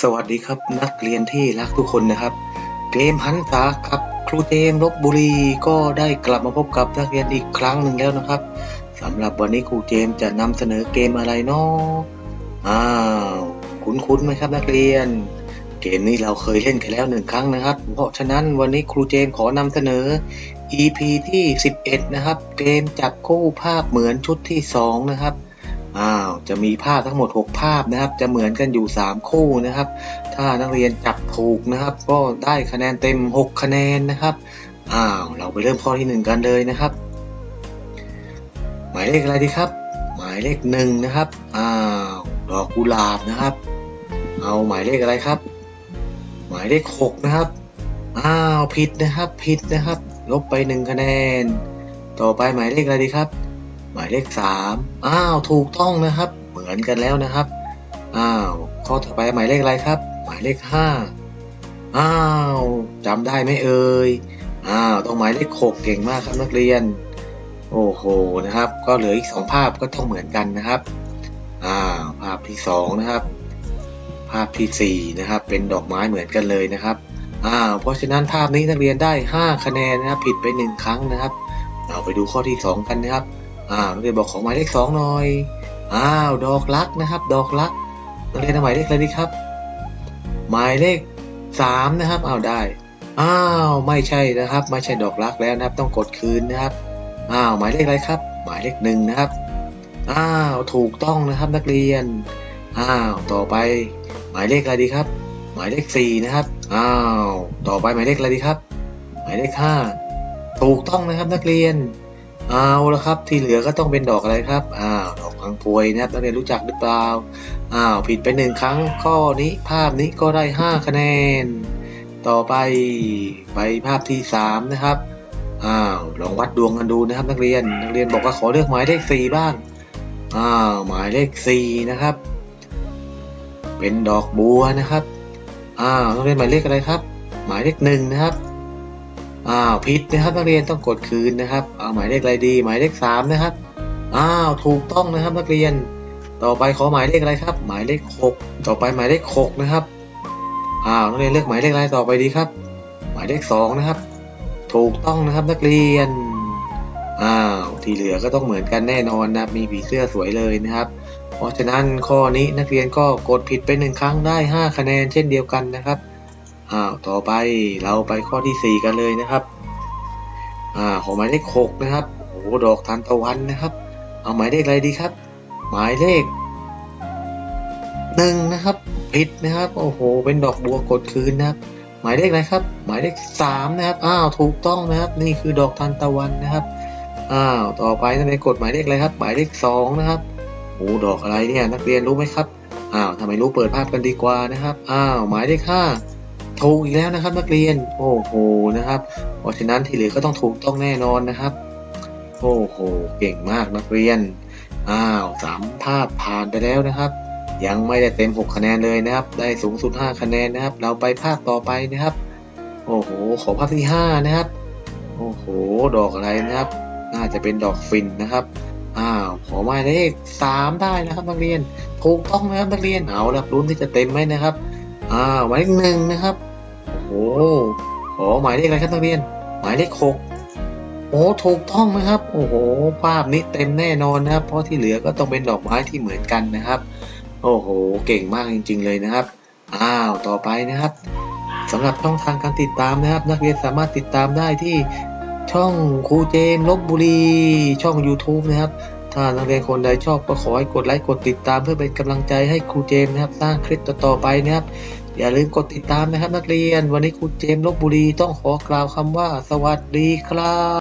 สวัสดีครับนักเรียนที่รักทุกคนนะครับ เกมหันษาครับครูเจมลบบุรีก็ได้กลับมาพบกับนักเรียนอีกครั้งหนึ่งแล้วนะครับสำหรับวันนี้ครูเจมจะนำเสนอเกมอะไรเนาะอ้าวคุ้นๆไหมครับนักเรียน เกมนี้เราเคยเล่นกันแล้วหนึ่งครั้งนะครับ เพราะฉะนั้นวันนี้ครูเจมขอนำเสนอ EP ที่ 11 นะครับ เกมจับคู่ภาพเหมือนชุดที่ 2 นะครับ อ้าวจะมีภาพทั้งหมด 6 ภาพนะครับ จะเหมือนกันอยู่ 3 คู่นะครับ ถ้านักเรียนจับถูกนะครับ ก็ได้คะแนนเต็ม 6 คะแนนนะครับอ้าวเราไปเริ่มข้อที่ 1 กันเลยนะครับ หมายเลขอะไรดีครับ หมายเลขหนึ่งนะครับอ้าวดอกกุหลาบนะครับ เอาหมายเลขอะไรครับ หมายเลขหกนะครับอ้าวผิดนะครับผิดนะครับ ลบไปหนึ่งคะแนน ต่อไปหมายเลขอะไรดีครับ หมายเลขสามอ้าว ถูกต้องนะครับ เหมือนกันแล้วนะครับ อ้าว ข้อต่อไปหมายเลขอะไรครับ หมายเลขห้าอ้าวจำได้ไหมเอ่ย อ้าวต้องหมายเลขหกเก่งมากครับนักเรียน โอ้โห นะครับ ก็เหลืออีกสองภาพก็ต้องเหมือนกันนะครับ อ้าวภาพที่สองนะครับ ภาพที่สี่นะครับ เป็นดอกไม้เหมือนกันเลยนะครับ อ้าว เพราะฉะนั้นภาพนี้นักเรียนได้ห้าคะแนนนะครับ ผิดไปหนึ่งครั้งนะครับเราไปดูข้อที่สองกันนะครับ อ้าวนักเรียนบอกของหมายเลขสองหน่อย อ้าว ดอกรักนะครับ ดอกรักนักเรียนหมายเลขอะไรดีครับ หมายเลขสามนะครับ อ้าวได้ อ้าว ไม่ใช่นะครับ ไม่ใช่ดอกรักแล้วนะครับ ต้องกดคืนนะครับ อ้าว หมายเลขอะไรครับ หมายเลขหนึ่งนะครับ อ้าว ถูกต้องนะครับนักเรียน อ้าว ต่อไป หมายเลขอะไรดีครับ หมายเลขสี่นะครับ อ้าว ต่อไปหมายเลขอะไรดีครับ หมายเลขห้าถูกต้องนะครับนักเรียน เอาละครับที่เหลือก็ต้องเป็นดอกอะไรครับอ้าวดอกพังพวยนะครับนักเรียนรู้จักหรือเปล่าอ้าวผิดไปหนึ่งครั้งข้อนี้ภาพนี้ก็ได้ห้าคะแนน ต่อไปไปภาพที่สามนะครับอ้าวลองวัดดวงกันดูนะครับ นักเรียนนักเรียนบอกว่าขอเลือกหมายเลขสี่บ้างอ้าวหมายเลขสี่นะครับ เป็นดอกบัวนะครับอ้าวนักเรียนหมายเลขอะไรครับ หมายเลขหนึ่งนะครับ อ้าวผิดนะครับนักเรียนต้องกดคืนนะครับเอาหมายเลขอะไรดี หมายเลขสามนะครับอ้าวถูกต้องนะครับนักเรียน ต่อไปขอหมายเลขอะไรครับ หมายเลขหกต่อไปหมายเลขหกนะครับอ้าวนักเรียนเลือกหมายเลขอะไรต่อไปดีครับ หมายเลขสองนะครับ ถูกต้องนะครับนักเรียนอ้าวที่เหลือก็ต้องเหมือนกันแน่นอนนะครับมีผีเสื้อสวยเลยนะครับ เพราะฉะนั้นข้อนี้นักเรียนก็กดผิดไปหนึ่งครั้งได้ 5 คะแนนเช่นเดียวกันนะครับ อ้าวต่อไปเราไปข้อที่ 4 กันเลยนะครับอ่าของหมายเลข6นะครับโอ้โหดอกทานตะวันนะครับ เอาหมายเลขอะไรดีครับ หมายเลขหนึ่งนะครับผิดนะครับ โอ้โห เป็นดอกบัวกดคืนนะครับ หมายเลขอะไรครับ หมายเลขสามนะครับ อ้าว ถูกต้องนะครับ นี่คือดอกทานตะวันนะครับ อ้าว ต่อไปนักเรียนกดหมายเลขอะไรครับ หมายเลขสองนะครับโอ้ดอกอะไรเนี่ย นักเรียนรู้ไหมครับ อ้าวทำไมรู้เปิดภาพกันดีกว่านะครับ อ้าว หมายเลขห้า ถูกอีกแล้วนะครับนักเรียน โอ้โหนะครับเพราะฉะนั้นที่เหลือก็ต้องถูกต้องแน่นอนนะครับ โอ้โหเก่งมากนักเรียนอ้าวสามภาพผ่านไปแล้วนะครับ ยังไม่ได้เต็ม 6 คะแนนเลยนะครับ ได้สูงสุด 5 คะแนนนะครับ เราไปภาพต่อไปนะครับ โอ้โห ขอภาพที่ 5 นะครับ โอ้โห ดอกอะไรนะครับ น่าจะเป็นดอกฟินนะครับอ้าวขอหมายเลขสามได้นะครับนักเรียนถูกต้องนะครับนักเรียนเอาละรุ่นที่จะเต็มไหมนะครับอ้าวหมายเลขหนึ่งนะครับ โอ้โหขอหมายเลขอะไรครับนักเรียน หมายเลขหกโอ้ถูกต้องนะครับ โอ้โห ภาพนี้เต็มแน่นอนนะครับ เพราะที่เหลือก็ต้องเป็นดอกไม้ที่เหมือนกันนะครับ โอ้โห เก่งมากจริง ๆ เลยนะครับ อ้าว ต่อไปนะครับสำหรับช่องทางการติดตามนะครับ นักเรียนสามารถติดตามได้ที่ช่องครูเจมลบบุรี ช่อง YouTube นะครับ ถ้านักเรียนคนใดชอบก็ขอให้กดไลค์กดติดตามเพื่อเป็นกำลังใจให้ครูเจมส์นะครับ สร้างคลิปต่อๆไปนะครับ อย่าลืมกดติดตามนะครับนักเรียน วันนี้ครูเจมส์ลบบุรีต้องขอกล่าวคำว่า สวัสดีครับ